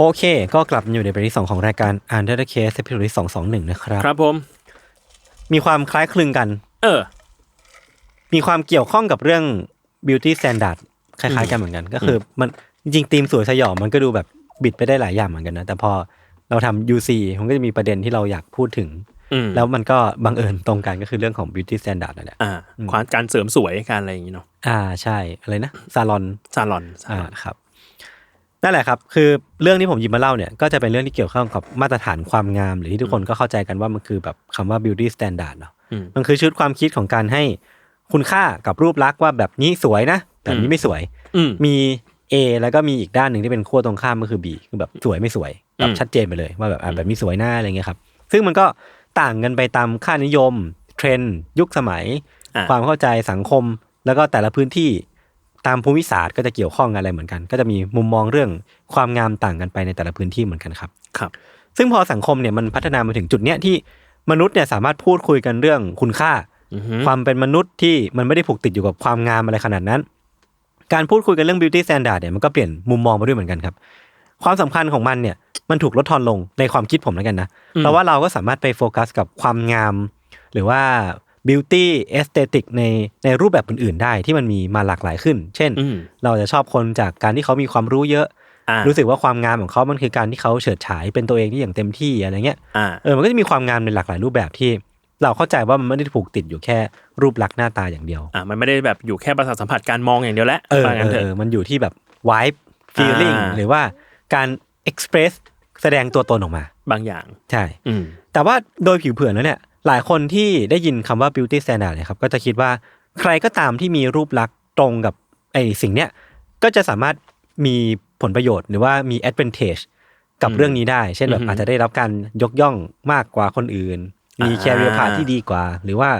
โอเค ก็กลับมาอยู่ในประเด็นที่สองของรายการ Under the Case เอพิโซดที่สองสองหนึ่งนะครับ ครับผม มีความคล้ายคลึงกัน เออ มีความเกี่ยวข้องกับเรื่อง beauty standard คล้ายๆกันเหมือนกัน ก็คือ มันจริงๆธีมสวยสยองมันก็ดูแบบบิดไปได้หลายอย่างเหมือนกันนะ แต่พอเราทำ UC มันก็จะมีประเด็นที่เราอยากพูดถึงอืมแล้วมันก็บังเอิญตรงกันก็คือเรื่องของ beauty standard นั่นแหละอ่าความการเสริมสวยการอะไรอย่างงี้เนาะอ่าใช่อะไรนะซาลอนซาลอนซาอ่าลอนครับ นั่นแหละครับคือเรื่องที่ผมหยิบมาเล่าเนี่ยก็จะเป็นเรื่องที่เกี่ยวข้องกับมาตรฐานความงาม หรือที่ทุกคนก็เข้าใจกันว่ามันคือแบบคำว่า beauty standard เนาะอืมมันคือชุดความคิดของการให้คุณค่ากับรูปลักษณ์ว่าแบบนี้สวยนะแต่นี้ไม่สวยอืมมี A แล้วก็มีอีกด้านหนึ่งที่เป็นขั้วตรงข้ามก็คือ B คือแบบสวยไม่สวยแบบอืมชัดเจนไปเลยว่าแบบอะแบบนี้สวยหน้าอะไรเงี้ยครับซึ่งมันก็ต่างกันไปตามค่านิยม เทรนด์ยุคสมัยอะความเข้าใจสังคม แล้วก็แต่ละพื้นที่ ตามภูมิศาสตร์ก็จะเกี่ยวข้องอะไรเหมือนกัน ก็จะมีมุมมองเรื่องความงามต่างกันไปในแต่ละพื้นที่เหมือนกันครับครับ ซึ่งพอสังคมเนี่ยมันพัฒนามาถึงจุดเนี้ยที่มนุษย์เนี่ยสามารถพูดคุยกันเรื่องคุณค่าอือฮึความเป็นมนุษย์ที่มันไม่ได้ผูกติดอยู่กับความงามอะไรขนาดนั้น การพูดคุยกันเรื่อง beauty standard เนี่ยมันก็เปลี่ยนมุมมองไปด้วยเหมือนกันครับ ความสำคัญของมันเนี่ยมันถูกลดทอนลงในความคิดผมแล้วกันนะเพราะว่าเราก็สามารถไปโฟกัสกับความงาม หรือว่า beauty aesthetic ในในรูปแบบอื่นๆได้ที่มันมีมาหลากหลายขึ้น เช่นอืมเราจะชอบคนจากการที่เขามีความรู้เยอะอ่ารู้สึกว่าความงามของเขามันคือการที่เขาเฉิดฉายเป็นตัวเองที่อย่างเต็มที่อะไรเงี้ยอ่าเออมันก็จะมีความงามในหลากหลายรูปแบบที่ เราเข้าใจว่ามันไม่ได้ผูกติดอยู่แค่รูปลักษณ์หน้าตาอย่างเดียวอ่ามันไม่ได้แบบอยู่แค่ประสาทสัมผัสการมองอย่างเดียวแหละเออว่างั้นเอเถออะเออมันอยู่ที่แบบ vibe feeling อ่าหรือว่าการ express แสดงตัวตนออกมา บางอย่าง ใช่อืมแต่ว่าโดยผิวเผินแล้วเนี่ย หลายคนที่ได้ยินคำว่า beauty standard เนี่ยครับก็จะคิดว่าใครก็ตามที่มีรูปลักษณ์ตรงกับไอ้สิ่งเนี้ยก็จะสามารถมีผลประโยชน์หรือว่ามี advantage กับอืมเรื่องนี้ได้ เช่นแบบอือฮึอาจจะได้รับการยกย่องมากกว่าคนอื่น มีอ่า career path ที่ดีกว่า หรือว่า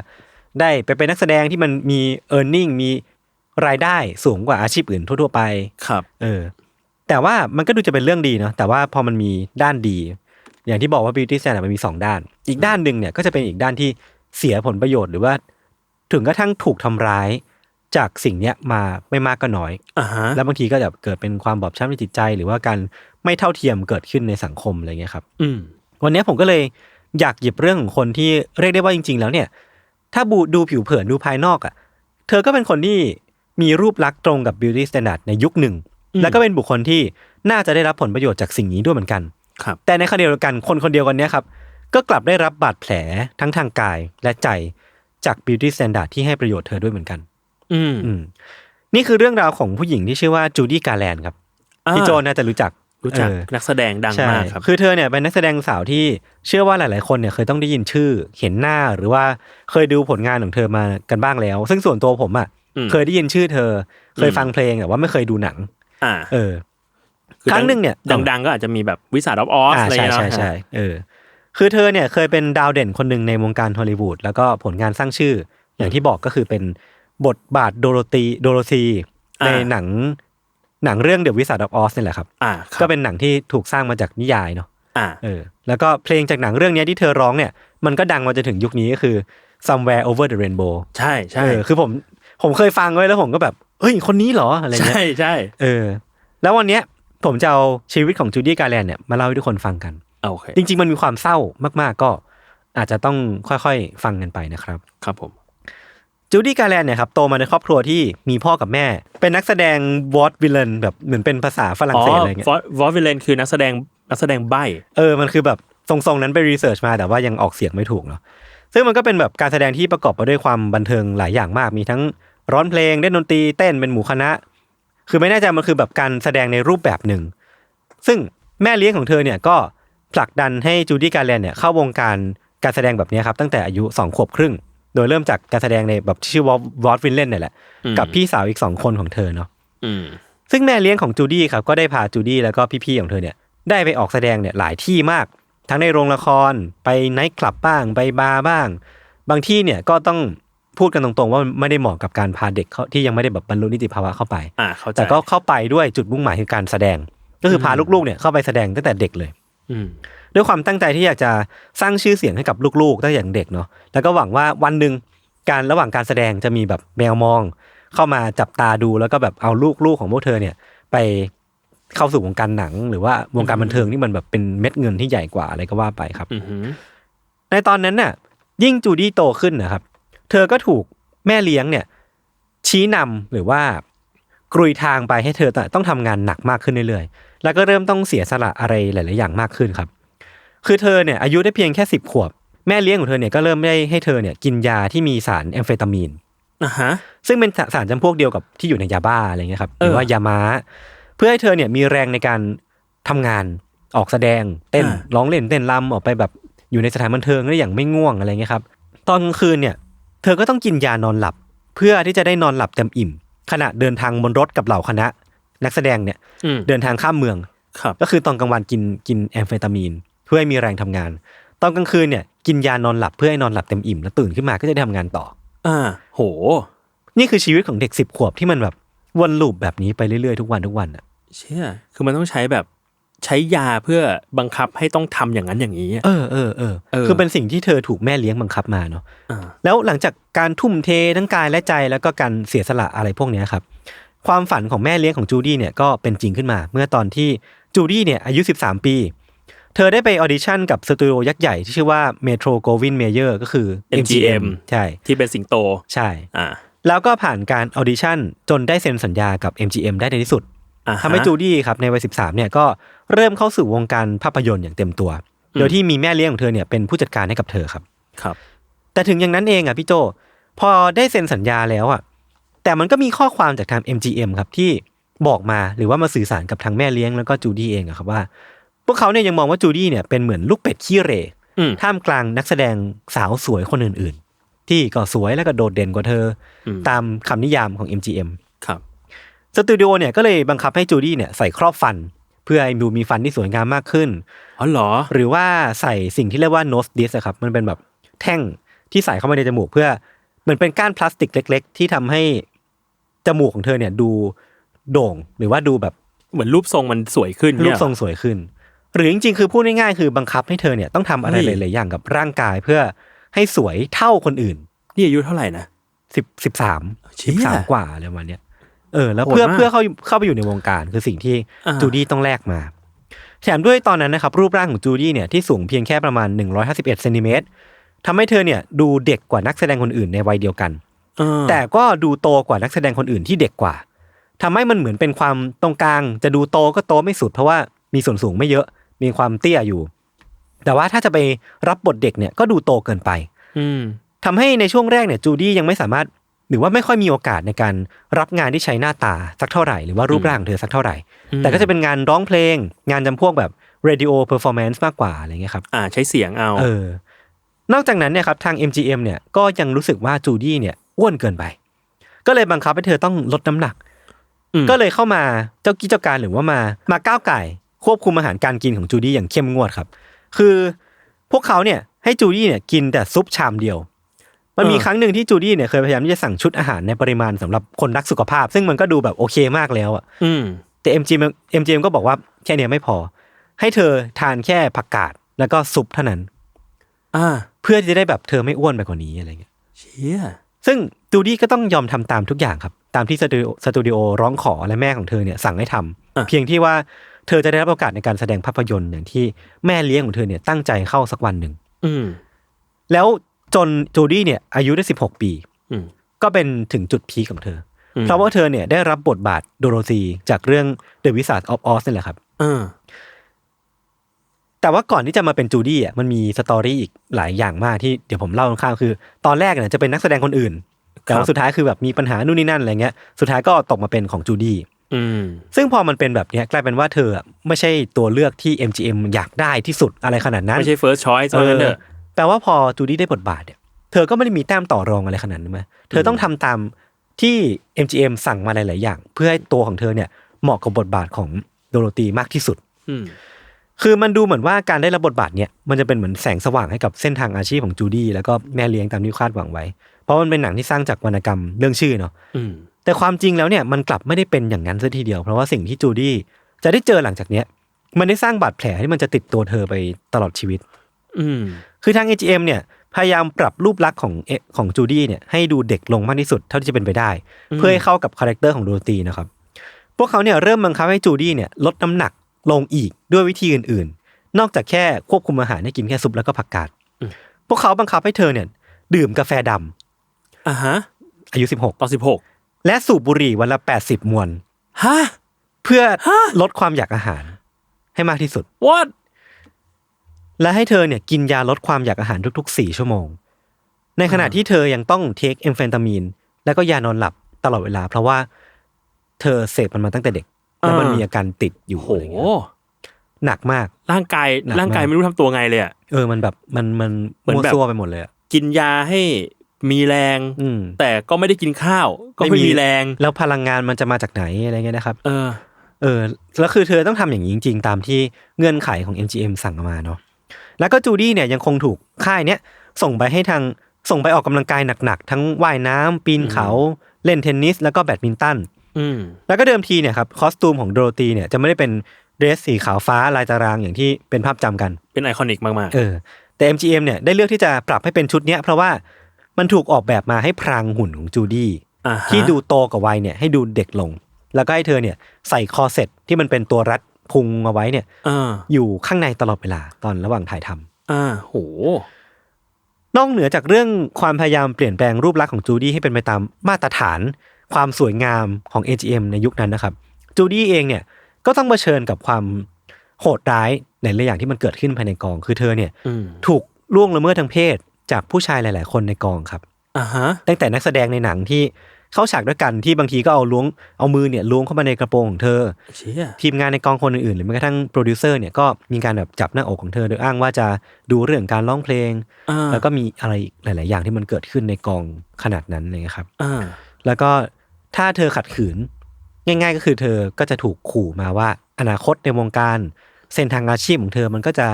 ได้ไปเป็นนักแสดงที่มันมี earning มีรายได้สูงกว่าอาชีพอื่นทั่ว ๆ ไป ครับ เออ แต่ว่ามันก็ดูจะเป็นเรื่องดีเนาะ แต่ว่าพอมันมีด้านดี อย่างที่บอกว่า beauty standard มันมีสองด้าน อีกด้านหนึ่งเนี่ยก็จะเป็นอีกด้านที่เสียผลประโยชน์หรือว่า ถึงกระทั่งถูกทำร้ายจากสิ่งเนี้ยมาไม่มากก็น้อยอ่าฮะแล้วบางทีก็จะเกิดเป็นความบอบช้ำในจิตใจ หรือว่าการไม่เท่าเทียมเกิดขึ้นในสังคมอะไรเงี้ยครับ อืมวันนี้ผมก็เลยอยากหยิบเรื่องของคนที่เรียกได้ว่าจริง ๆ แล้วเนี่ย ถ้าบูดูผิวเผินดูภายนอกอะ่ะ เธอก็เป็นคนที่มีรูปลักษณ์ตรงกับ beauty standard ในยุคหนึ่งอืมแล้วก็เป็นบุคคลที่น่าจะได้รับผลประโยชน์จากสิ่งนี้ด้วยเหมือนกันครับ แต่ในขณะเดียวกันคนคนเดียวกันเนี้ยครับก็กลับได้รับบาดแผลทั้งทางกายและใจจาก beauty standard ที่ให้ประโยชน์เธอด้วยเหมือนกันอืมอืมนี่คือเรื่องราวของผู้หญิงที่ชื่อว่าจูดี้การแลนด์ครับพี่โจน่าจะรู้จักรู้จักเออนักแสดงดังใช่มากครับคือเธอเนี่ยเป็นนักแสดงสาวที่เชื่อว่าหลาย ๆ คนเนี่ยเคยต้องได้ยินชื่อ เห็นหน้าหรือว่าเคยดูผลงานของเธอมากันบ้างแล้ว ซึ่งส่วนตัวผมอะอืมเคยได้ยินชื่อเธอ เคยอืมฟังเพลงแต่ว่าไม่เคยดูหนัง อ่า เออ คือครั้งหนึ่งเนี่ยดังๆก็อาจจะมีแบบวิสาดออฟออสอ่าอะไรใช่เงี้ยใช่เนาะใช่เออคือเธอเนี่ยเคยเป็นดาวเด่นคนหนึ่งในวงการฮอลลีวูดแล้วก็ผลงานสร้างชื่อ อย่างที่บอกก็คือเป็นบทบาทโดโรธีโดโรธีในหนังหนังเรื่อง The Wizard of Oz นี่แหละครับอ่าครับก็เป็นหนังที่ถูกสร้างมาจากนิยายเนาะอ่าเออ แล้วก็เพลงจากหนังเรื่องเนี้ยที่เธอร้องเนี่ยมันก็ดังมาจนถึงยุคนี้ก็คือ somewhere over the rainbow ใช่ใช่เออคือผมผมเคยฟังไว้แล้วผมก็แบบเฮ้ยคนนี้เหรออะไรเงี้ยใช่ใช่เออ แล้ววันเนี้ย ผมจะเอาชีวิตของจูดี้การแลนเนี่ยมาเล่าให้ทุกคนฟังกันโอเคจริง ๆ มันมีความเศร้ามาก ๆ ก็อาจจะต้องค่อยๆ ฟังกันไปนะครับ ครับผมจูดี้การแลนเนี่ยครับโตมาในครอบครัวที่มีพ่อกับแม่ เป็นนักแสดงวอตวิลเลนแบบเหมือนเป็นภาษาฝรั่งอ๋อเศสอะไรเงี้ยวอวอวิเลนคือนักแสดงนักแสดงใบ้เออมันคือแบบทรงๆนั้นไปรีเสิร์ชมาแต่ว่ายังออกเสียงไม่ถูกเนาะซึ่งมันก็เป็นแบบการแสดงที่ประกอบไปด้วยความบันเทิงหลายอย่างมากมีทั้งร้องเพลงเล่นดนตรีเต้นเป็นหมู่คณะ คือไม่แน่ใจมันคือแบบการแสดงในรูปแบบหนึ่ง ซึ่งแม่เลี้ยงของเธอเนี่ยก็ผลักดันให้จูดี้การแลนเนี่ยเข้าวงการการแสดงแบบนี้ครับตั้งแต่อายุสองขวบครึ่ง โดยเริ่มจากการแสดงในแบบที่ชื่อวอตวินเลนเนี่ยแหละอืมกับพี่สาวอีกสองคนของเธอเนาะอืมซึ่งแม่เลี้ยงของจูดี้ครับก็ได้พาจูดี้แล้วก็พี่ๆของเธอเนี่ยได้ไปออกแสดงเนี่ยหลายที่มาก ทั้งในโรงละครไปไนท์คลับบ้างไปบาร์บ้าง บางที่เนี่ยก็ต้อง พูดกันตรงๆ ว่าไม่ได้เหมาะกับการพาเด็กเข้าที่ยังไม่ได้แบบบรรลุนิติภาวะเข้าไป อ่าเข้าใจแต่ก็เข้าไปด้วยจุดมุ่งหมายคือการแสดง ก็คือพาลูกๆเนี่ยเข้าไปแสดงตั้งแต่เด็กเลย อืมด้วยความตั้งใจที่อยากจะสร้างชื่อเสียงให้กับลูกๆตั้งแต่อย่างเด็กเนาะแล้วก็หวังว่าวันหนึ่งการระหว่างการแสดงจะมีแบบแมวมอง เข้ามาจับตาดูแล้วก็แบบเอาลูกๆของพวกเธอเนี่ย ไปเข้าสู่วงการหนัง หรือว่าวงการบันเทิงที่มันแบบเป็นเม็ดเงินที่ใหญ่กว่าอะไรก็ว่าไปครับอือหือในตอนนั้นน่ะ ยิ่งจูดี้โตขึ้นนะครับ เธอก็ถูกแม่เลี้ยงเนี่ยชี้นำหรือว่ากรุยทางไปให้เธอต้องทำงานหนักมากขึ้นเรื่อยๆ แล้วก็เริ่มต้องเสียสละอะไรหลายๆอย่างมากขึ้นครับ คือเธอเนี่ยอายุได้เพียงแค่สิบขวบ แม่เลี้ยงของเธอเนี่ยก็เริ่มได้ให้เธอเนี่ยกินยาที่มีสารแอมเฟตามีนอะฮะซึ่งเป็นสารจำพวกเดียวกับที่อยู่ในยาบ้าอะไรเงี้ยครับหเออรือว่ายาม้า เพื่อให้เธอเนี่ยมีแรงในการทำงานออกแสดงเต้นอ่าร้องเล่นเต้นรำออกไปแบบอยู่ในสถานบันเทิงได้อย่างไม่ง่วงอะไรเงี้ยครับ ตอนกลางคืนเนี่ย เธอก็ต้องกินยานอนหลับ เพื่อที่จะได้นอนหลับเต็มอิ่ม ขณะเดินทางบนรถกับเหล่าคณะ นักแสดงเนี่ยอืมเดินทางข้ามเมืองครับก็คือตอนกลางวันกินกินแอมเฟตามีน เพื่อให้มีแรงทำงาน ตอนกลางคืนเนี่ย กินยานอนหลับเพื่อให้นอนหลับเต็มอิ่มแล้วตื่นขึ้นมาก็จะได้ทำงานต่อ อ่า โห นี่คือชีวิตของเด็กสิบขวบที่มันแบบวนลูปแบบนี้ไปเรื่อยๆทุกวันทุกวันอะ เชื่อ คือมันต้องใช้แบบ ใช้ยาเพื่อบังคับให้ต้องทำอย่างนั้นอย่างนี้อะเออเออเออเออคือเป็นสิ่งที่เธอถูกแม่เลี้ยงบังคับมาเนาะอ่าแล้วหลังจากการทุ่มเททั้งกายและใจแล้วก็การเสียสละอะไรพวกเนี้ยครับ ความฝันของแม่เลี้ยงของจูดี้เนี่ยก็เป็นจริงขึ้นมา เมื่อตอนที่จูดี้เนี่ยอายุ 13 ปี เธอได้ไปออดิชั่นกับสตูดิโอยักษ์ใหญ่ที่ชื่อว่า Metro Goldwyn Mayer ก็คือ MGM ใช่ที่เป็นสิงโตใช่อ่าแล้วก็ผ่านการออดิชั่นจนได้เซ็นสัญญากับ MGM ได้ในที่สุดอ่าฮะทำให้จูดี้ครับในวัย13เนี่ยก็เริ่มเข้าสู่วงการภาพยนตร์อย่างเต็มตัว โดยที่มีแม่เลี้ยงของเธอเนี่ยเป็นผู้จัดการให้กับเธอครับ ครับ แต่ถึงอย่างนั้นเองอะพี่โจ พอได้เซ็นสัญญาแล้วอะ แต่มันก็มีข้อความจากทาง MGM ครับที่บอกมาหรือว่ามาสื่อสารกับทางแม่เลี้ยงแล้วก็จูดี้เองอะครับว่า พวกเขาเนี่ยยังมองว่าจูดี้เนี่ยเป็นเหมือนลูกเป็ดขี้เหร่อืมท่ามกลางนักแสดงสาวสวยคนอื่นๆ ที่ก็สวยแล้วก็โดดเด่นกว่าเธออมตามคำนิยามของ MGM ครับสตูดิโอเนี่ยก็เลยบังคับให้จูดี้เนี่ยใส่ครอบฟันเพื่อให้ดูมีฟันที่สวยงามมากขึ้นอ๋อเหรอ หรือว่าใส่สิ่งที่เรียกว่า nose disc อะครับ มันเป็นแบบแท่งที่ใส่เข้ามาในจมูกเพื่อเหมือนเป็นก้านพลาสติกเล็ก ๆ ที่ทำให้จมูกของเธอเนี่ยดูโด่งหรือว่าดูแบบเหมือนรูปทรงมันสวยขึ้นรูเนี่ปยทรงสวยขึ้น หรือจริงๆคือพูดง่ายๆคือบังคับให้เธอเนี่ยต้องทำอะไรเฮ้ยหลายๆอย่างกับร่างกายเพื่อให้สวยเท่าคนอื่น นี่อายุเท่าไหร่นะสิบสิบสามเชี่สิยบสามกว่าอะไรประมาณเนี้ย เออ แล้วโหดเพื่อมากเพื่อเข้าเข้าไปอยู่ในวงการคือสิ่งที่อ่าจูดี้ต้องแลกมา แถมด้วยตอนนั้นนะครับ รูปร่างของจูดี้เนี่ยที่สูงเพียงแค่ประมาณ 151เซนติเมตรทำให้เธอเนี่ยดูเด็กกว่านักแสดงคนอื่นในวัยเดียวกันเออแต่ก็ดูโตกว่านักแสดงคนอื่นที่เด็กกว่าทำให้มันเหมือนเป็นความตรงกลาง จะดูโตก็โตไม่สุด เพราะว่ามีส่วนสูงไม่เยอะ มีความเตี้ยอยู่ แต่ว่าถ้าจะไปรับบทเด็กเนี่ยก็ดูโตเกินไป อืมทำให้ในช่วงแรกเนี่ยจูดี้ยังไม่สามารถ หรือว่าไม่ค่อยมีโอกาสในการรับงานที่ใช้หน้าตาสักเท่าไหร่ หรือว่ารูปร่างของเธอสักเท่าไหร่อืมแต่ก็จะเป็นงานร้องเพลง งานจำพวกแบบ radio performance มากกว่าอะไรเงี้ยครับอ่าใช้เสียงเอาเออนอกจากนั้นเนี่ยครับทาง MGM เนี่ยก็ยังรู้สึกว่าจูดี้เนี่ยอ้วนเกินไป ก็เลยบังคับให้เธอต้องลดน้ำหนักอืมก็เลยเข้ามาเจ้ากี้เจ้าการหรือว่ามามาก้าวไก่ควบคุมอาหารการกินของจูดี้อย่างเข้มงวดครับ คือพวกเขาเนี่ยให้จูดี้เนี่ยกินแต่ซุปชามเดียว มันมีครั้งหนึ่งที่จูดี้เนี่ยเคยพยายามที่จะสั่งชุดอาหารในปริมาณสำหรับคนรักสุขภาพ ซึ่งมันก็ดูแบบโอเคมากแล้วอะอืมแต่ MGM MGM ก็บอกว่าแค่เนี้ยไม่พอ ให้เธอทานแค่ผักกาดแล้วก็ซุปเท่านั้น อ่า เพื่อที่จะได้แบบเธอไม่อ้วนไปกว่านี้อะไรเงี้ยเชี่ยซึ่งจูดี้ก็ต้องยอมทำตามทุกอย่างครับ ตามที่สตูดิโอสตูดิโอร้องขอและแม่ของเธอเนี่ยสั่งให้ทำเพียงที่ว่าเธอจะได้รับโอกาสในการแสดงภาพยนตร์อย่างที่แม่เลี้ยงของเธอเนี่ยตั้งใจเข้าสักวันหนึ่งอืมแล้ว จนจูดี้เนี่ยอายุได้16ปีอืมก็เป็นถึงจุดพีคของเธออมเพราะว่าเธอเนี่ยได้รับบทบาทโดโรธีจากเรื่อง The Wizard of Oz นี่แหละครับเออแต่ว่าก่อนที่จะมาเป็นจูดี้อะมันมีสตอรี่อีกหลายอย่างมากที่เดี๋ยวผมเล่าข้างๆคือ ตอนแรกเนี่ยจะเป็นนักแสดงคนอื่น แต่ครัว่าบสุดท้ายคือแบบมีปัญหานู่นนี่นั่นอะไรเงี้ยสุดท้ายก็ตกมาเป็นของจูดี้อืมซึ่งพอมันเป็นแบบเนี้ยกลายเป็นว่าเธออะไม่ใช่ตัวเลือกที่ MGM อยากได้ที่สุดอะไรขนาดนั้น ไม่ใช่ first choice เอว่างั้นเถออะ แปลว่าพอจูดี้ได้บทบาทเนี่ยเธอก็ไม่ได้มีแต้มต่อรองอะไรขนาดนั้นไหมเธอต้องทำตามที่ MGM สั่งมาหลาย ๆ อย่าง เพื่อให้ตัวของเธอเนี่ยเหมาะกับบทบาทของโดโรธีมากที่สุดอืมคือมันดูเหมือนว่าการได้รับบทบาทเนี่ยมันจะเป็นเหมือนแสงสว่างให้กับเส้นทางอาชีพของจูดี้แล้วก็แม่เลี้ยงตามที่คาดหวังไว้ เพราะมันเป็นหนังที่สร้างจากวรรณกรรมเรื่องชื่อเนาะอืมแต่ความจริงแล้วเนี่ยมันกลับไม่ได้เป็นอย่างนั้นซะทีเดียว เพราะว่าสิ่งที่จูดี้จะได้เจอหลังจากเนี้ย มันได้สร้างบาดแผลที่มันจะติดตัวเธอไปตลอดชีวิต อืม คือทาง AGM เนี่ยพยายามปรับรูปลักษณ์ของเอของจูดี้เนี่ยให้ดูเด็กลงมากที่สุดเท่าที่จะเป็นไปได้อืมเพื่อให้เข้ากับคาแรคเตอร์ของโดโรธีนะครับ พวกเขาเนี่ยเริ่มบังคับให้จูดี้เนี่ยลดน้ำหนักลงอีกด้วยวิธีอื่นๆ นอกจากแค่ควบคุมอาหารให้กินแค่ซุปแล้วก็ผักกาดอืมพวกเขาบังคับให้เธอเนี่ย ดื่มกาแฟดำอ่าฮะอายุตอนสิบหก16และสูบบุหรี่วันละ80มวนฮะเพื่อลดความอยากอาหารให้มากที่สุด what และให้เธอเนี่ยกินยาลดความอยากอาหารทุกๆ 4 ชั่วโมง ในขณะที่เธอยังต้องเทคเอมเฟนตามีนแล้วก็ยานอนหลับตลอดเวลา เพราะว่าเธอเสพมันมาตั้งแต่เด็ก แล้วมันอ่ามีมีอาการติดอยู่โหอะไรเงี้ยหนักมากร่างกายหนักมากร่างกายไม่รู้ทำตัวไงเลยอะเออมันแบบมันมันเหมือนมั่วแบบซั่วไปหมดเลยอะกินยาให้มีแรง อืมแต่ก็ไม่ได้กินข้าว ก็ไม่มีแรง แล้วพลังงานมันจะมาจากไหนอะไรเงี้ยนะครับ เออ เออแล้วคือเธอต้องทำอย่างนี้จริง ๆ ตามที่เงื่อนไขของ MGM สั่งมาเนาะ แล้วก็จูดี้เนี่ยยังคงถูกค่ายเนี้ยส่งไปให้ทางส่งไปออกกำลังกายหนักๆ ทั้งว่ายน้ำปีนเขาเล่นเทนนิส แล้วก็แบดมินตันอืมแล้วก็เดิมทีเนี่ยครับคอสตูมของโดโรธีเนี่ยจะไม่ได้เป็นเดรสสีขาวฟ้าลายตารางอย่างที่เป็นภาพจำกัน เป็นไอคอนิกมากเออแต่ MGM เนี่ยได้เลือกที่จะปรับให้เป็นชุดเนี้ยเพราะว่ามันถูกออกแบบมาให้พรางหุ่นของจูดี้ๆอ่าฮะที่ดูโตกว่าวัยเนี่ยให้ดูเด็กลง แล้วก็ให้เธอเนี่ยใส่คอเซ็ตที่มันเป็นตัวรัด พุงเอาไว้เนี่ยอ่าอยู่ข้างในตลอดเวลาตอนระหว่างถ่ายทำอ่าโหนอกเหนือจากเรื่องความพยายามเปลี่ยนแปลงรูปลักษณ์ของจูดี้ให้เป็นไปตามมาตรฐานความสวยงามของ AGM ในยุคนั้นนะครับ จูดี้เองเนี่ยก็ต้องเผชิญกับความโหดร้ายในหลายอย่างที่มันเกิดขึ้นภายในกอง คือเธอเนี่ยอืมถูกล่วงละเมิดทางเพศจากผู้ชายหลาย ๆ คนในกองครับอ่าฮะตั้งแต่นักแสดงในหนังที่ เข้าฉากด้วยกันที่บางทีก็เอาล้วงเอามือเนี่ยล้วงเข้ามาในกระโปรงของเธอเชี่ยทีมงานในกองคนอื่นๆหรือแม้กระทั่งโปรดิวเซอร์เนี่ยก็มีการแบบจับหน้าอกของเธอโดยอ้างว่าจะดูเรื่องการร้องเพลงอ่าแล้วก็มีอะไรอีกหลาย ๆ อย่างที่มันเกิดขึ้นในกองขนาดนั้นเลยครับอ่าแล้วก็ถ้าเธอขัดขืน ง่าย ๆ ก็คือเธอก็จะถูกขู่มาว่าอนาคตในวงการเส้นทางอาชีพของเธอมันก็จะ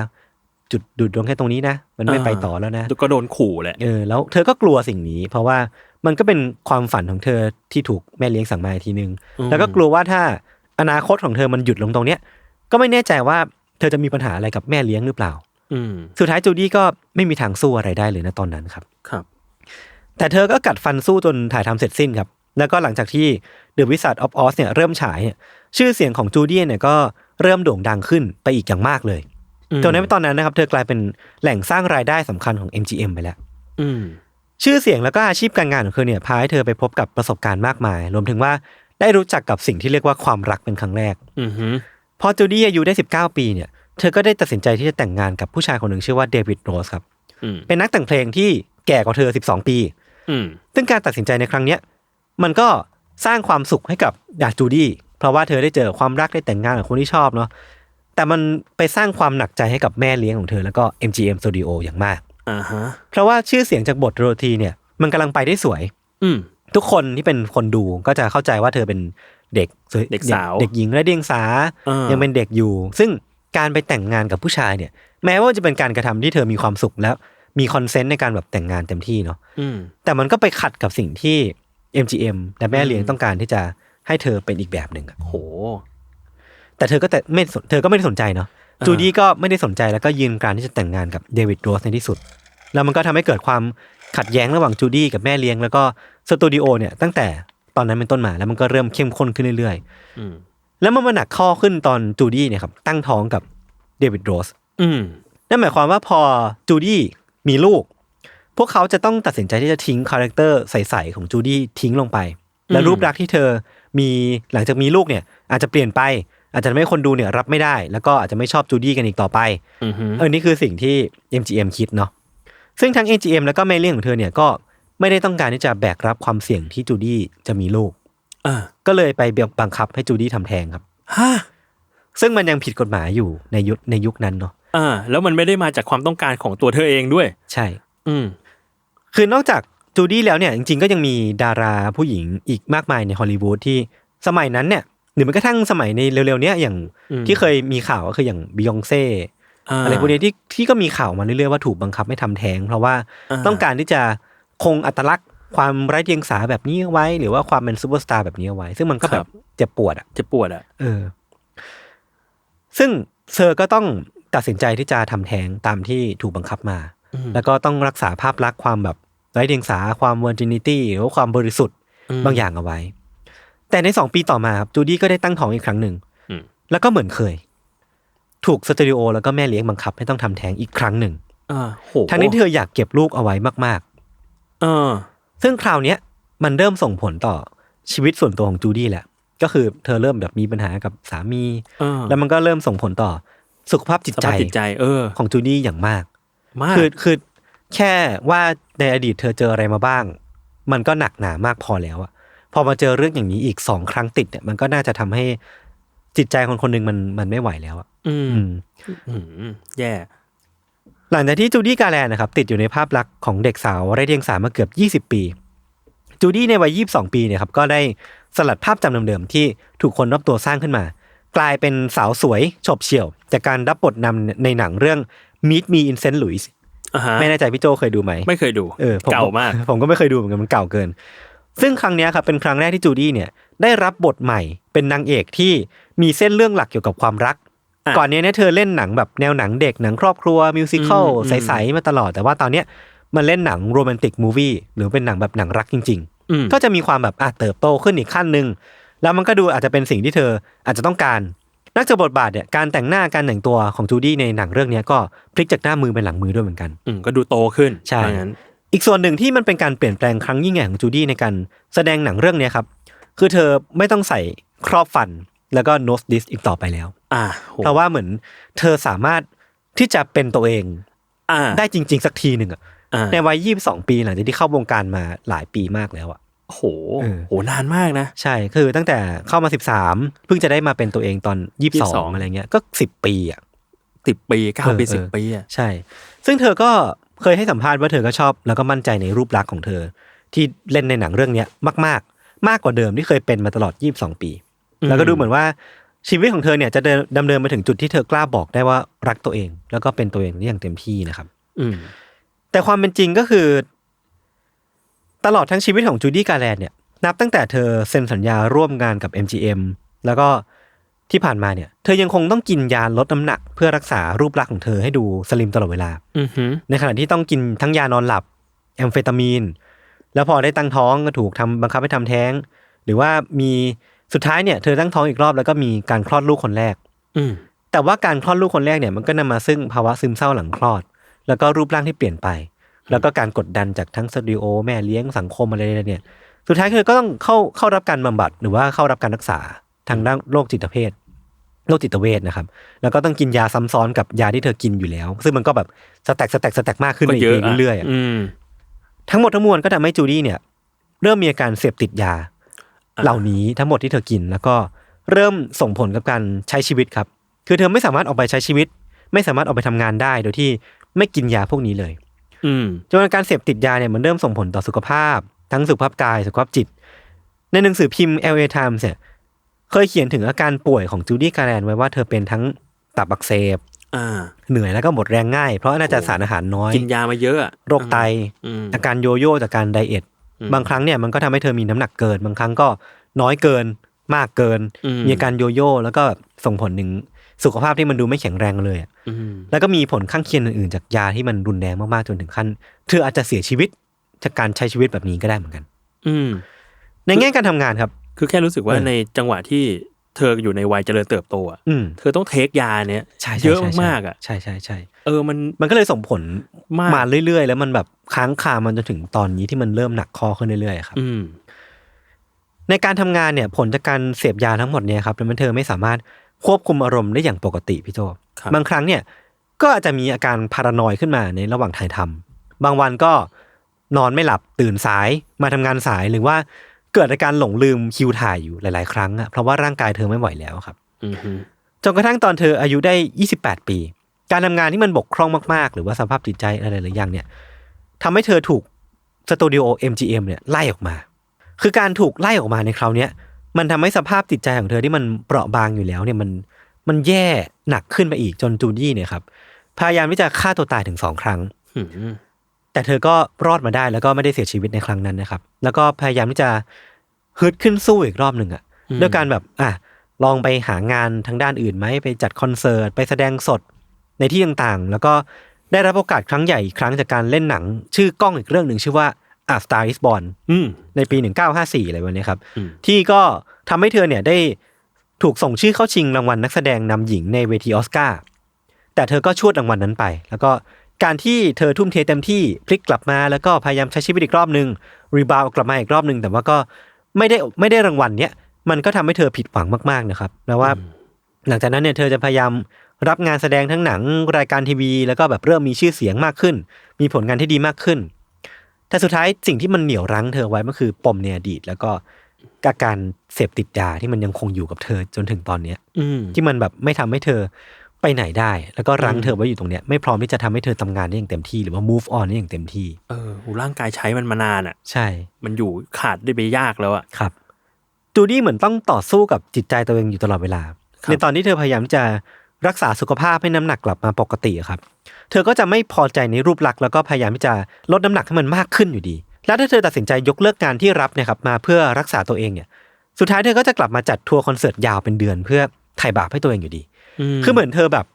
จุดดุดดวงแค่ตรงนี้นะ มันไม่อ่าไปต่อแล้วนะ ก็โดนขู่แหละเออแล้วเธอก็กลัวสิ่งนี้ เพราะว่า มันก็เป็นความฝันของเธอที่ถูกแม่เลี้ยงสั่งมาอีกทีนึงอืมแล้วก็กลัวว่าถ้าอนาคตของเธอมันหยุดลงตรงเนี้ย ก็ไม่แน่ใจว่าเธอจะมีปัญหาอะไรกับแม่เลี้ยงหรือเปล่าอืมสุดท้ายจูดี้ก็ไม่มีทางสู้อะไรได้เลยนะตอนนั้นครับ ครับ แต่เธอก็กัดฟันสู้จนถ่ายทำเสร็จสิ้นครับ แล้วก็หลังจากที่ The Wizard of Oz เนี่ยเริ่มฉายเนี่ยชื่อเสียงของจูดี้เนี่ยก็เริ่มโด่งดังขึ้นไปอีกอย่างมากเลยอืมจนในตอนนั้นนะครับ เธอกลายเป็นแหล่งสร้างรายได้สำคัญของ MGM ไปแล้ว อืม ชื่อเสียงแล้วก็อาชีพการงานของเธอเนี่ยพาให้เธอไปพบกับประสบการณ์มากมาย รวมถึงว่าได้รู้จักกับสิ่งที่เรียกว่าความรักเป็นครั้งแรกอืมฮึพอจูดี้อายุได้ 19 ปีเนี่ย เธอก็ได้ตัดสินใจที่จะแต่งงานกับผู้ชายคนหนึ่งชื่อว่าเดวิดโรสครับอืมเป็นนักแต่งเพลงที่แก่กว่าเธอ 12 ปีอืมซึ่งการตัดสินใจในครั้งเนี้ยมันก็สร้างความสุขให้กับดาจูดี้เพราะว่าเธอได้เจอความรักได้แต่งงานกับคนที่ชอบเนาะแต่มันไปสร้างความหนักใจให้กับแม่เลี้ยงของเธอแล้วก็ MGM Studio อย่างมาก อ่าฮะเพราะว่าชื่อเสียงจากบทโรตีเนี่ย มันกำลังไปได้สวย อืม ทุกคนที่เป็นคนดูก็จะเข้าใจว่าเธอเป็นเด็กสวยเด็กสาวเด็กหญิงและเดียงสาอ่ายัยังเป็นเด็กอยู่ ซึ่งการไปแต่งงานกับผู้ชายเนี่ย แม้ว่าจะเป็นการกระทำที่เธอมีความสุขแล้วมีคอนเซนต์ในการแบบแต่งงานเต็มที่เนาะอืมแต่มันก็ไปขัดกับสิ่งที่ MGM และแม่เลี้ยงต้องการที่จะให้เธอเป็นอีกแบบหนึ่งอะโห แต่เธอก็แต่ไม่สนเธอก็ไม่ได้สนใจเนาะอ่า จูดี้ก็ไม่ได้สนใจแล้วก็ยืนการที่จะแต่งงานกับเดวิดโรสในที่สุด แล้วมันก็ทำให้เกิดความขัดแย้งระหว่างจูดี้กับแม่เลี้ยงแล้วก็สตูดิโอเนี่ยตั้งแต่ตอนนั้นเป็นต้นมาแล้วมันก็เริ่มเข้มข้นขึ้นเรื่อยอืมๆแล้วมันมาหนักข้อขึ้นตอนจูดี้เนี่ยครับตั้งท้องกับเดวิดโรสอืมนั่นหมายความว่าพอจูดี้มีลูก พวกเขาจะต้องตัดสินใจที่จะทิ้งคาแรคเตอร์ใสๆของจูดี้ทิ้งลงไป และอืมรูปลักษณ์ที่เธอมีหลังจากมีลูกเนี่ย อาจจะเปลี่ยนไป อาจจะทำให้คนดูเนี่ยรับไม่ได้ แล้วก็อาจจะไม่ชอบจูดี้กันอีกต่อไปอืมฮึเออนี่คือสิ่งที่ MGM คิดเนาะซึ่งทั้ง MGM แล้วก็แม่เลี้ยงของเธอเนี่ยก็ไม่ได้ต้องการที่จะแบกรับความเสี่ยงที่จูดี้จะมีลูกอ่าก็เลยไปบังคับให้จูดี้ทำแท้งครับฮะซึ่งมันยังผิดกฎหมายอยู่ในยุคในยุคนั้นเนาะอ่า แล้วมันไม่ได้มาจากความต้องการของตัวเธอเองด้วย ใช่ อืม คือนอกจากจูดี้แล้วเนี่ย จริงๆ ก็ยังมีดาราผู้หญิงอีกมากมายในฮอลลีวูดที่สมัยนั้นเนี่ย หรือแม้กระทั่งสมัยในเร็วๆเนี้ยอย่างอืมที่เคยมีข่าวก็คืออย่างบิยองเซ่าอะไรพวกนี้ที่ที่ก็มีข่าวมาเรื่อยๆว่าถูกบังคับให้ทำแท้ง เพราะว่าอ่าต้องการที่จะคงอัตลักษณ์ความไร้เดียงสาแบบนี้เอาไว้ หรือว่าความเป็นซูเปอร์สตาร์แบบนี้เอาไว้ ซึ่งมันก็แบบเจ็บปวดอะเจะปวดอะเออ ซึ่งเธอก็ต้องตัดสินใจที่จะทำแท้งตามที่ถูกบังคับมาอืมแล้วก็ต้องรักษาภาพลักษณ์ความแบบไร้เดียงสาความ virginity หรือว่าความบริสุทธิ์อืมบางอย่างเอาไว้ แต่ในสองปีต่อมาครับจูดี้ก็ได้ตั้งท้องอีกครั้งหนึ่งอืมแล้วก็เหมือนเคย ถูกสตูดิโอแล้วก็แม่เลี้ยงบังคับให้ต้องทำแท้งอีกครั้งหนึ่งอ่าโหทั้งนี้เธออยากเก็บลูกเอาไว้มากเออๆซึ่งคราวเนี้ยมันเริ่มส่งผลต่อชีวิตส่วนตัวของจูดี้แหละ ก็คือเธอเริ่มแบบมีปัญหากับสามีเออแล้วมันก็เริ่มส่งผลต่อสุขภาพจิตสใจภาพจิตใจเออของจูดี้อย่างมากมากคือคือแค่ว่าในอดีตเธอเจออะไรมาบ้าง มันก็หนักหนามากพอแล้วอะ พอมาเจอเรื่องอย่างนี้อีกสองครั้งติดเนี่ยมันก็น่าจะทำให้จิตใจคนคนหนึ่งมันมันไม่ไหวแล้วอะอืมอืมอืมแย่ หลังจากที่จูดี้กาแลนนะครับ ติดอยู่ในภาพลักษณ์ของเด็กสาวไร้เดียงสามาเกือบ20ปี จูดี้ในวัย22ปีเนี่ยครับก็ได้สลัดภาพจำเดิมๆที่ถูกคนรอบตัวสร้างขึ้นมา กลายเป็นสาวสวยฉบเฉี่ยว จากการรับบทนำในหนังเรื่อง Meet Me in St. Louis อ่าฮะไม่แน่ใจพี่โจเคยดูไหม ไม่เคยดู เออผมเก่ามาก ผมก็ไม่เคยดูเหมือนกันมันเก่าเกิน ซึ่งครั้งเนี้ยครับเป็นครั้งแรกที่จูดี้เนี่ยได้รับบทใหม่ เป็นนางเอกที่มีเส้นเรื่องหลักเกี่ยวกับความรักอะก่อนเนี้ยเนี่ยเธอเล่นหนังแบบแนวหนังเด็กหนังครอบครัวมิวสิควลอืมใสๆมาตลอด แต่ว่าตอนเนี้ยมันเล่นหนังโรแมนติกมูวี่หรือเป็นหนังแบบหนังรักจริงอืมๆก็จะมีความแบบอะเติบโตขึ้นอีกขั้นหนึ่งแล้วมันก็ดูอาจจะเป็นสิ่งที่เธออาจจะต้องการ นักจะบทบาทเนี่ยการแต่งหน้าการแต่งตัวของจูดี้ในหนังเรื่องเนี้ยก็พลิกจากหน้ามือเป็นหลังมือด้วยเหมือนกัน อืมก็ดูโตขึ้นใช่ว่างั้น อีกส่วนหนึ่งที่มันเป็นการเปลี่ยนแปลงครั้งยิ่งใหญ่ของจูดี้ในการแสดงหนังเรื่องเนี้ยครับคือเธอไม่ต้องใส่ครอบฟันแล้วก็โนสดิสอีกต่อไปแล้ว อ่าโหเพราะว่าเหมือนเธอสามารถที่จะเป็นตัวเองอ่าได้จริง ๆ สักทีหนึ่งอะอ่าในวัยยี่สองปีหลังจากที่เข้าวงการมาหลายปีมากแล้วอะโหเออโหนานมากนะ ใช่คือตั้งแต่เข้ามาสิบสามเพิ่งจะได้มาเป็นตัวเองตอนยี่สิบสอง22อะไรเงี้ยก็สิบปีอะสิบปีเก้าเออปีเออสิบปีอะใช่ ซึ่งเธอก็ เคยให้สัมภาษณ์ว่าเธอก็ชอบแล้วก็มั่นใจในรูปลักษณ์ของเธอ ที่เล่นในหนังเรื่องเนี้ยมาก ๆ มากกว่าเดิมที่เคยเป็นมาตลอด 22 ปี แล้วก็ดูเหมือนว่าชีวิตของเธอเนี่ยจะเดินดำเนินมาถึงจุดที่เธอกล้าบอกได้ว่ารักตัวเอง แล้วก็เป็นตัวเองได้อย่างเต็มที่นะครับ อืมแต่ความเป็นจริงก็คือ ตลอดทั้งชีวิตของจูดี้การแลนเนี่ยนับตั้งแต่เธอเซ็นสัญญาร่วมงานกับ MGM แล้วก็ ที่ผ่านมาเนี่ย เธอยังคงต้องกินยาลดน้ำหนัก เพื่อรักษารูปลักษณ์ของเธอให้ดูสลิมตลอดเวลาอือหือในขณะที่ต้องกินทั้งยานอนหลับ แอมเฟตามีน แล้วพอได้ตั้งท้องก็ถูกทำบังคับให้ทำแท้ง หรือว่ามีสุดท้ายเนี่ยเธอตั้งท้องอีกรอบแล้วก็มีการคลอดลูกคนแรก อืมแต่ว่าการคลอดลูกคนแรกเนี่ยมันก็นำมาซึ่งภาวะซึมเศร้าหลังคลอด แล้วก็รูปร่างที่เปลี่ยนไป แล้วก็การกดดันจากทั้งสตูดิโอแม่เลี้ยงสังคมอะไรเนี่ย สุดท้ายเธอก็ต้องเข้าเข้ารับการบำบัดหรือว่าเข้ารับการรักษาทางด้านโรคจิตเภท โรคจิตเวชนะครับ แล้วก็ต้องกินยาซ้ำซ้อนกับยาที่เธอกินอยู่แล้ว ซึ่งมันก็แบบสแต็กสแต็กสแต็กมากขึ้นก็ไปเยอะะเรื่อยๆอะอืมทั้งหมดทั้งมวลก็ทำให้จูดี้เนี่ย เริ่มมีอาการเสพติดยาอ่าเหล่านี้ทั้งหมดที่เธอกิน แล้วก็เริ่มส่งผลกับการใช้ชีวิตครับ คือเธอไม่สามารถออกไปใช้ชีวิต ไม่สามารถออกไปทำงานได้ โดยที่ไม่กินยาพวกนี้เลย อืมจนการเสพติดยาเนี่ยมันเริ่มส่งผลต่อสุขภาพ ทั้งสุขภาพกายสุขภาพจิต ในหนังสือพิมพ์ LA Times เนี่ย เคยเขียนถึงอาการป่วยของจูดี้การแลนไว้ว่าเธอเป็นทั้งตับอักเสบอ่าเหนื่อยแล้วก็หมดแรงง่าย เพราะน่าจะสารอาหารน้อย กินยามาเยอะอะโรคไตอืมอาการโยโย่จากการไดเอทอืมบางครั้งเนี่ยมันก็ทำให้เธอมีน้ำหนักเกิน บางครั้งก็น้อยเกินมากเกินอืมมีอาการโยโย่แล้วก็แบบส่งผลถึงสุขภาพที่มันดูไม่แข็งแรงเลยอะอืมแล้วก็มีผลข้างเคียงอื่นๆ จากยาที่มันรุนแรงมากๆจนถึงขั้นเธออาจจะเสียชีวิตจากการใช้ชีวิตแบบนี้ก็ได้เหมือนกัน อืมในแง่การทำงานครับ คือแค่รู้สึกว่าเออในจังหวะที่เธออยู่ในวัยเจริญเติบโตอะอืมเธอต้องเทคยาเนี้ยใช่เยอะใช่ใช่มากๆอะใช่ใช่ใช่เออมันมันก็เลยส่งผลมากมาเรื่อยๆ แล้วมันแบบค้างคามันจนถึงตอนนี้ที่มันเริ่มหนักคอขึ้นเรื่อยๆครับอืมในการทำงานเนี่ย ผลจากการเสพยาทั้งหมดเนี่ยครับทำให้เธอไม่สามารถควบคุมอารมณ์ได้อย่างปกติพี่โจครับบางครั้งเนี่ย ก็อาจจะมีอาการพารานอยขึ้นมาในระหว่างถ่ายทำบางวันก็นอนไม่หลับตื่นสายมาทำงานสายหรือว่า เกิดอาการหลงลืมคิวถ่ายอยู่หลาย ๆ ครั้งอะเพราะว่าร่างกายเธอไม่ไหวแล้วครับอืมฮึจนกระทั่งตอนเธออายุได้ 28 ปี การทำงานที่มันบกพร่องมาก ๆ หรือว่าสภาพจิตใจอะไรหลายอย่างเนี่ยทำให้เธอถูกสตูดิโอ MGM เนี่ยไล่ออกมา คือการถูกไล่ออกมาในคราวเนี้ยมันทำให้สภาพจิตใจของเธอที่มันเปราะบางอยู่แล้วเนี่ยมันมันแย่หนักขึ้นไปอีกจนจูดี้เนี่ยครับพยายามที่จะฆ่าตัวตายถึงสองครั้งอืม แต่เธอก็รอดมาได้แล้วก็ไม่ได้เสียชีวิตในครั้งนั้นนะครับ แล้วก็พยายามที่จะฮึดขึ้นสู้อีกรอบหนึ่งอะด้วยการแบบอะลองไปหางานทางด้านอื่นไหมไปจัดคอนเสิร์ตไปแสดงสดในที่ต่างๆ แล้วก็ได้รับโอกาสครั้งใหญ่อีกครั้งจากการเล่นหนัง ชื่อกล้องอีกเรื่องหนึ่งชื่อว่า A Star Is Born อืมในปี 1954 อะไรแบบนี้ครับอืมที่ก็ทำให้เธอเนี่ยได้ถูกส่งชื่อเข้าชิงรางวัลนักแสดงนำหญิงในเวทีออสการ์แต่เธอก็ชวดรางวัลนั้นไป แล้วก็ การที่เธอทุ่มเทเต็มที่พลิกกลับมาแล้วก็พยายามใช้ชีวิตอีกรอบหนึ่งรีบาวกลับมาอีกรอบหนึ่งแต่ว่าก็ไม่ได้ไม่ได้รางวัลเนี้ยมันก็ทำให้เธอผิดหวังมากๆนะครับแล้วว่า หลังจากนั้นเนี่ยเธอจะพยายามรับงานแสดงทั้งหนังรายการทีวี แล้วก็แบบเริ่มมีชื่อเสียงมากขึ้น มีผลงานที่ดีมากขึ้น แต่สุดท้ายสิ่งที่มันเหนี่ยวรั้งเธอไว้มันคือปมในอดีต แล้วก็อาการเสพติดยาที่มันยังคงอยู่กับเธอจนถึงตอนเนี้ยอืมที่มันแบบไม่ทำให้เธอ ไปไหนได้ แล้วก็รั้งอืมเธอไว้อยู่ตรงเนี้ยไม่พร้อมที่จะทำให้เธอทำงานได้อย่างเต็มที่หรือว่า move on ได้อย่างเต็มที่เออโหร่างกายใช้มันมานานอะ ใช่ มันอยู่ขาดได้ไปยากแล้วอะครับจูดี้เหมือนต้องต่อสู้กับจิตใจตัวเองอยู่ตลอดเวลาครับในตอนที่เธอพยายามจะรักษาสุขภาพให้น้ำหนักกลับมาปกติอะครับ เธอก็จะไม่พอใจในรูปลักษณ์แล้วก็พยายามที่จะลดน้ำหนักให้มันมากขึ้นอยู่ดี แล้วถ้าเธอตัดสินใจยกเลิกงานที่รับเนะครับมาเพื่อรักษาตัวเองเนี่ย สุดท้ายเธอก็จะกลับมาจัดทัวร์คอนเสิร์ตยาวเป็นเดือน เพื่อไถ่บาปให้ตัวเองอยู่ดี คือเหมือนเธอแบบ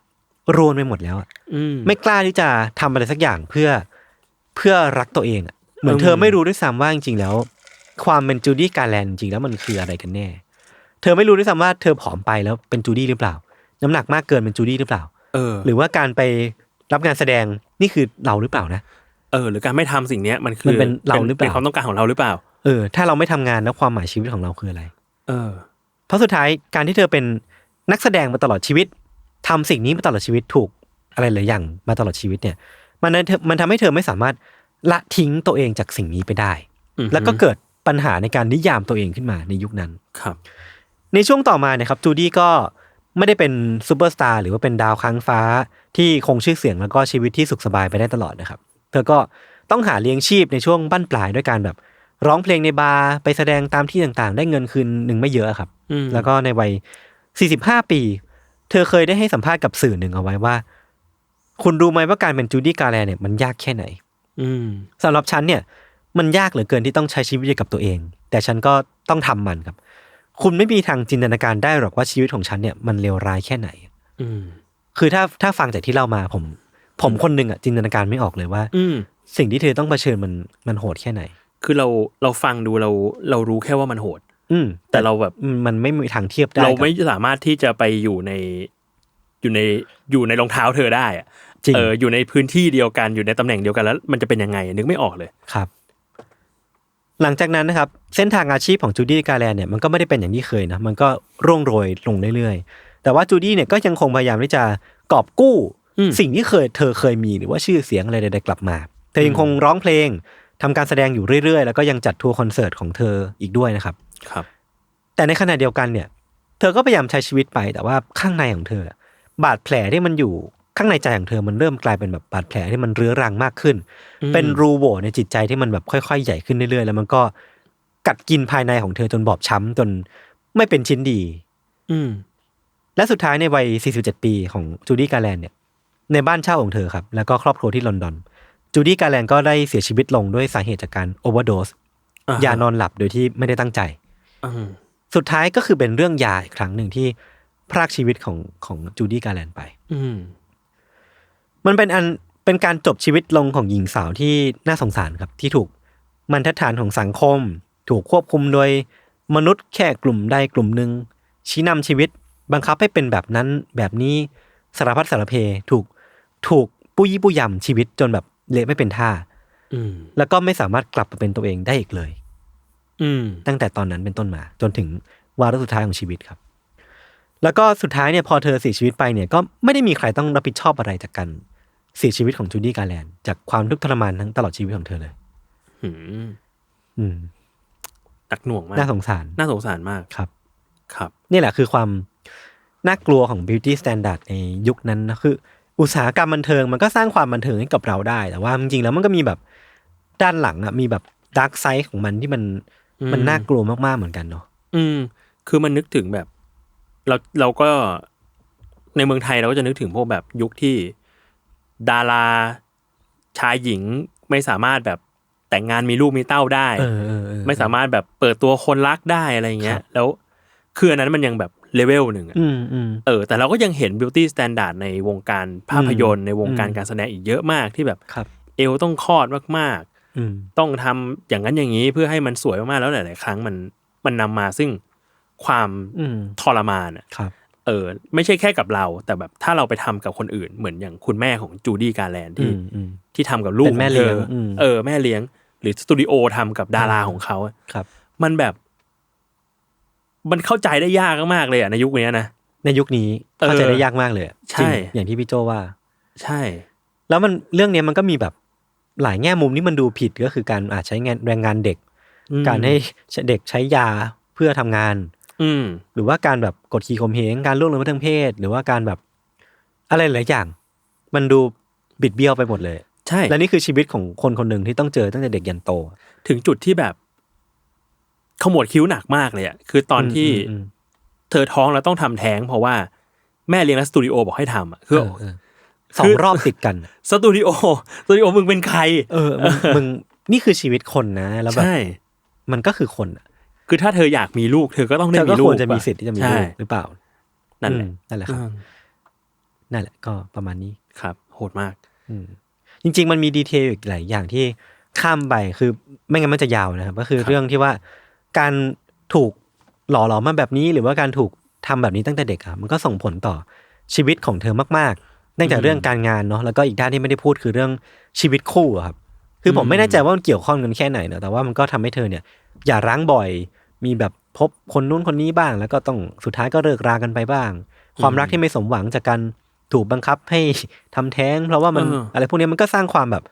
รวนไปหมดแล้วอะอืมไม่กล้าที่จะทำอะไรสักอย่างเพื่อเพื่อรักตัวเองอะเหมือนอืมเธอไม่รู้ด้วยซ้ำว่าจริงๆแล้ว ความเป็นจูดี้การแลนด์จริงๆแล้วมันคืออะไรกันแน่ เธอไม่รู้ด้วยซ้ำว่าเธอผอมไปแล้วเป็นจูดี้หรือเปล่า น้ำหนักมากเกินเป็นจูดี้หรือเปล่าเออ หรือว่าการไปรับงานแสดงนี่คือเราหรือเปล่านะเออ หรือการไม่ทำสิ่งเนี้ยมันคือมันเป็นเราหรือเปล่าเป็นความต้องการของเราหรือเปล่า เออ ถ้าเราไม่ทำงานแล้วความหมายชีวิตของเราคืออะไร เออ เพราะสุดท้ายการที่เธอเป็น นักแสดงมาตลอดชีวิตทำสิ่งนี้มาตลอดชีวิตถูกอะไรหลายอย่างมาตลอดชีวิตเนี่ย มันนั้นเธอมันทำให้เธอไม่สามารถละทิ้งตัวเองจากสิ่งนี้ไปได้อือฮึแล้วก็เกิดปัญหาในการนิยามตัวเองขึ้นมาในยุคนั้นครับ ในช่วงต่อมาเนี่ยครับจูดี้ก็ไม่ได้เป็นซูเปอร์สตาร์หรือว่าเป็นดาวค้างฟ้าที่คงชื่อเสียงแล้วก็ชีวิตที่สุขสบายไปได้ตลอดนะครับ เธอก็ต้องหาเลี้ยงชีพในช่วงบั้นปลายด้วยการแบบ ร้องเพลงในบาร์ไปแสดงตามที่ต่างๆ ได้เงินคืนหนึ่งไม่เยอะครับอืมแล้วก็ในวัย 45 ปี เธอเคยได้ให้สัมภาษณ์กับสื่อหนึ่งเอาไว้ว่า คุณรู้ไหมว่าการเป็นจูดี้การแลนเนี่ยมันยากแค่ไหน อืมสำหรับฉันเนี่ย มันยากเหลือเกินที่ต้องใช้ชีวิตอยู่กับตัวเอง แต่ฉันก็ต้องทำมันครับ คุณไม่มีทางจินตนาการได้หรอกว่าชีวิตของฉันเนี่ยมันเลวร้ายแค่ไหน อืมคือถ้าถ้าฟังจากที่เล่ามาผม ผมคนหนึ่งอะจินตนาการไม่ออกเลยว่า อืมสิ่งที่เธอต้องเผชิญมันมันโหดแค่ไหน คือเราเราฟังดูเราเรารู้แค่ว่ามันโหด อืมแต่เราแบบอืมมันไม่มีทางเทียบได้ เรากับไม่สามารถที่จะไปอยู่ในอยู่ในอยู่ในรองเท้าเธอได้อะจริงเอออยู่ในพื้นที่เดียวกันอยู่ในตำแหน่งเดียวกันแล้ว มันจะเป็นยังไงนึกไม่ออกเลยครับ หลังจากนั้นนะครับ เส้นทางอาชีพของจูดี้การแลนเนี่ยมันก็ไม่ได้เป็นอย่างที่เคยนะมันก็ร่วงโรยลงเรื่อยๆ แต่ว่าจูดี้เนี่ยก็ยังคงพยายามที่จะกอบกู้อืมสิ่งที่เคยเธอเคยมีหรือว่าชื่อเสียงอะไรใดๆกลับมา เธอยังคงร้องเพลงทำการแสดงอยู่เรื่อยๆ แล้วก็ยังจัดทัวร์คอนเสิร์ตของเธออีกด้วยนะครับ ครับ แต่ในขณะเดียวกันเนี่ย เธอก็พยายามใช้ชีวิตไป แต่ว่าข้างในของเธอ บาดแผลที่มันอยู่ข้างในใจของเธอมันเริ่มกลายเป็นแบบบาดแผลที่มันเรื้อรังมากขึ้นอืมเป็นรูโหว่ในจิตใจที่มันแบบค่อยๆ ใหญ่ขึ้นเรื่อยๆ แล้วมันก็กัดกินภายในของเธอจนบอบช้ำจนไม่เป็นชิ้นดี อืมและสุดท้ายในวัย 47 ปีของจูดี้การแลนเนี่ย ในบ้านเช่าของเธอครับ แล้วก็ครอบครัวที่ลอนดอน จูดี้การแลนก็ได้เสียชีวิตลงด้วยสาเหตุจากการโอเวอร์โดสอ่าฮะยานอนหลับโดยที่ไม่ได้ตั้งใจอืม สุดท้ายก็คือเป็นเรื่องยาอีกครั้งหนึ่งที่พรากชีวิตของของจูดี้การแลนไป อืมมันเป็นอันเป็นการจบชีวิตลงของหญิงสาวที่น่าสงสารครับ ที่ถูกบรรทัดฐานของสังคม ถูกควบคุมโดยมนุษย์แค่กลุ่มใดกลุ่มหนึ่งชี้นำชีวิตบังคับให้เป็นแบบนั้นแบบนี้สารพัดสารเพถูกถูกปุยปุยยำชีวิตจนแบบเละไม่เป็นท่าอืมแล้วก็ไม่สามารถกลับมาเป็นตัวเองได้อีกเลย อืมตั้งแต่ตอนนั้นเป็นต้นมา จนถึงวาระสุดท้ายของชีวิตครับ แล้วก็สุดท้ายเนี่ยพอเธอเสียชีวิตไปเนี่ยก็ไม่ได้มีใครต้องรับผิดชอบอะไรจากการเสียชีวิตของจูดี้การแลนด์จากความทุกข์ทรมานทั้งตลอดชีวิตของเธอเลยอืมอืมหนักหน่วงมากน่าสงสารน่าสงสารมากครับ ครับ นี่แหละคือความน่ากลัวของ beauty standard ในยุคนั้นนะคือ อุตสาหกรรมบันเทิงมันก็สร้างความบันเทิงให้กับเราได้ แต่ว่าจริงๆแล้วมันก็มีแบบด้านหลังอะมีแบบดาร์กไซด์ของมันที่มันอื มมันน่ากลัวมากๆเหมือนกันเนาะอืม คือมันนึกถึงแบบ เราเราก็ในเมืองไทยเราก็จะนึกถึงพวกแบบยุคที่ดาราชายหญิงไม่สามารถแบบแต่งงานมีลูกมีเต้าได้เออเออเออไม่สามารถแบบเปิดตัวคนรักได้อะไรเงี้คยรับแล้วคืออันนั้นมันยังแบบเลเวลหนึ่งอะอืมอืมเออ แต่เราก็ยังเห็นบิวตี้สแตนดาร์ดในวงการภาพยนตร์ในวงการอืมการแสดงอีกเยอะมากที่แบบครับเอวต้องคลอดมากอืม ต้องทำอย่างนั้นอย่างนี้เพื่อให้มันสวยมากๆแล้วหลาย ๆ ครั้งมันมันนำมาซึ่งความอืมทรมานอะครับ เออ ไม่ใช่แค่กับเรา แต่แบบถ้าเราไปทำกับคนอื่น เหมือนอย่างคุณแม่ของจูดี้การแลนด์อืที่มอืมที่ทำกับลูกเป็นแม่ของเลี้เธยงออมเออแม่เลี้ยง หรือสตูดิโอทำกับดาราของเขาอะครับ มันแบบ มันเข้าใจได้ยากมากๆเลยอะในยุคนี้นะในยุคนี้เออเข้าใจได้ยากมากเลยอะใช่จริงอย่างที่พี่โจว่า ใช่ แล้วมันเรื่องเนี้ยมันก็มีแบบ หลายแง่มุมที่มันดูผิดก็คือการอาจใช้งานแรงงานเด็กอืมการให้เด็กใช้ยาเพื่อทำงาน อืมหรือว่าการแบบกดขี่ข่มเหงการล่วงละเมิดทางเพศ หรือว่าการแบบอะไรหลายอย่าง มันดูบิดเบี้ยวไปหมดเลย ใช่ และนี่คือชีวิตของคนคนหนึ่งที่ต้องเจอตั้งแต่เด็กยันโต ถึงจุดที่แบบขมวดคิ้วหนักมากเลยอะคือตอนที่อืมเธอท้องแล้วต้องทำแท้ง เพราะว่าแม่เลี้ยงและสตูดิโอบอกให้ทำอะคือเออเออ สองรอบติดกัน สตูดิโอสตูดิโอมึงเป็นใคร เออมึงมึงนี่คือชีวิตคนนะ แล้วแบบใช่มันก็คือคนอะคือถ้าเธออยากมีลูก เธอก็ต้องได้เธอมีก็ลูคกวรจะมีสิทธิ์ที่จะมีใช่ลูกหรือเปล่า นั่นแหละอืมนั่นแหละครับอืมนั่นแหละก็ประมาณนี้ครับ โหดมาก อืมจริง ๆ มันมีดีเทลอีกหลายอย่างที่ข้ามไปคือไม่งั้นมันจะยาวนะครับ ก็คือครับเรื่องที่ว่าการถูกหล่อหลอมมาแบบนี้ หรือว่าการถูกทำแบบนี้ตั้งแต่เด็กอะมันก็ส่งผลต่อชีวิตของเธอมากๆเนื่องจากเรื่องการงานเนาะแล้วก็อีกด้านที่ไม่ได้พูดคือเรื่องชีวิตคู่อะครับ คือผมไม่แน่ใจว่ามันเกี่ยวข้องกันแค่ไหนเนอะแต่ว่ามันก็ทำให้เธอเนี่ย อย่าร้างบ่อยมีแบบพบคนนู้นคนนี้บ้าง แล้วก็ต้องสุดท้ายก็เลิกรากันไปบ้าง ความรักที่ไม่สมหวังจากการถูกบังคับให้ทำแท้ง เพราะว่ามันเออออะไรพวกนี้มันก็สร้างความแบบ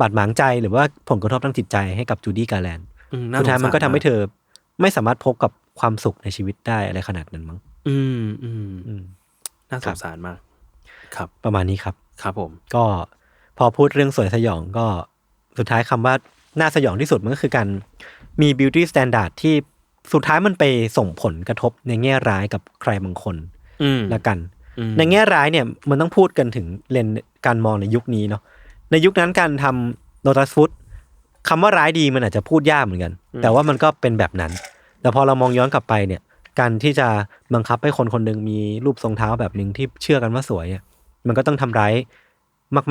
บาดหมางใจหรือว่าผลกระทบทางจิตใจให้กับจูดี้การแลนด์อืมน่สุดท้ายมันก็ทำให้สงสรเธอไม่สามารถพบกับความสุขในชีวิตได้อะไรขนาดนั้นมั้ง อืมอืมอืมน่าคสรับงสารมาก ครับ ประมาณนี้ครับ ครับผม ก็พอพูดเรื่องสวยสยองก็สุดท้ายคำว่าน่าสยองที่สุดมันก็คือการมี beauty standard ที่สุดท้ายมันไปส่งผลกระทบในแง่ร้ายกับใครบางคนอืมละกันอืมในแง่ร้ายเนี่ยมันต้องพูดกันถึงเลนส์การมองในยุคนี้เนาะในยุคนั้นการทำโ o ตัสฟุตคำว่าร้ายดีมันอาจจะพูดยากเหมือนกัน แต่ว่ามันก็เป็นแบบนั้น แต่พอเรามองย้อนกลับไปเนี่ย การที่จะบังคับให้คนคนหนึ่งมีรูปทรงเท้าแบบหนึ่งที่เชื่อกันว่าสวยอะ มันก็ต้องทำร้าย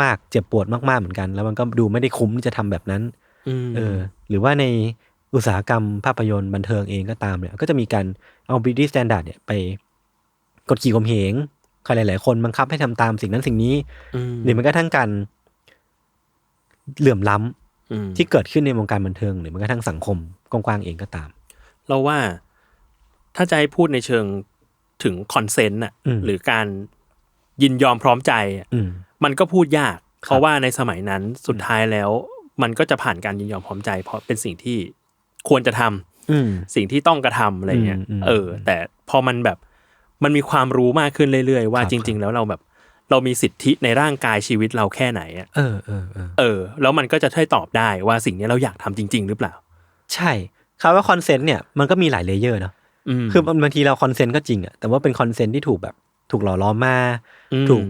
มาก ๆ เจ็บปวดมากๆเหมือนกัน แล้วมันก็ดูไม่ได้คุ้มที่จะทำแบบนั้นอืมเออ หรือว่าในอุตสาหกรรมภาพยนตร์บันเทิงเองก็ตามเนี่ย ก็จะมีการเอา beauty standard เนี่ยไปกดขี่ข่มเหงใครหลาย ๆ คนบังคับให้ทำตามสิ่งนั้นสิ่งนี้อืมหรือแม้กระทั่งการเหลื่อมล้ำอืมที่เกิดขึ้นในวงการบันเทิง หรือแม้กระทั่งสังคมกว้างๆเองก็ตาม เราว่าถ้าจะให้พูดในเชิงถึงคอนเซนต์อะอืมหรือการ ยินยอมพร้อมใจอะอืมมันก็พูดยาก เพราะว่าในสมัยนั้นสุดท้ายแล้ว มันก็จะผ่านการยินยอมพร้อมใจ เพราะเป็นสิ่งที่ควรจะทำอืมสิ่งที่ต้องกระทำอะไรเงี้ยอืมอืมเออ แต่พอมันแบบมันมีความรู้มากขึ้นเรื่อยๆ ว่าครับจริง ๆ แล้วเราแบบ เรามีสิทธิในร่างกายชีวิตเราแค่ไหนอะเออเออเออเออแล้วมันก็จะช่วยตอบได้ว่าสิ่งนี้เราอยากทำจริง ๆ หรือเปล่า ใช่คำว่าคอนเซนต์เนี่ยมันก็มีหลายเลเยอร์เนาะอืมคือบางทีเราคอนเซนต์ก็จริงอะแต่ว่าเป็นคอนเซนต์ที่ถูกแบบ ถูกหล่อล้อมมาอืมถูก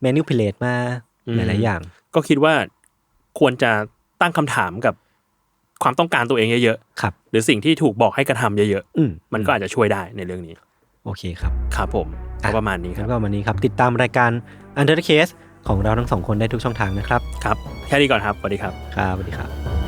แมนิ p u l a t e มาอืมหลายๆอย่าง ก็คิดว่าควรจะตั้งคำถามกับความต้องการตัวเองเยอะครับๆหรือสิ่งที่ถูกบอกให้กระทำเยอะอืมๆมันก็อาจจะช่วยได้ในเรื่องนี้ โอเคครับ ครับผมก็ประมาณนี้คงั้รับนก็วันนี้ครับ ติดตามรายการ Under the Case ของเราทั้งสองคนได้ทุกช่องทางนะครับ ครับ แค่นี้ก่อนครับ สวัสดีครับ ครับ สวัสดีครับ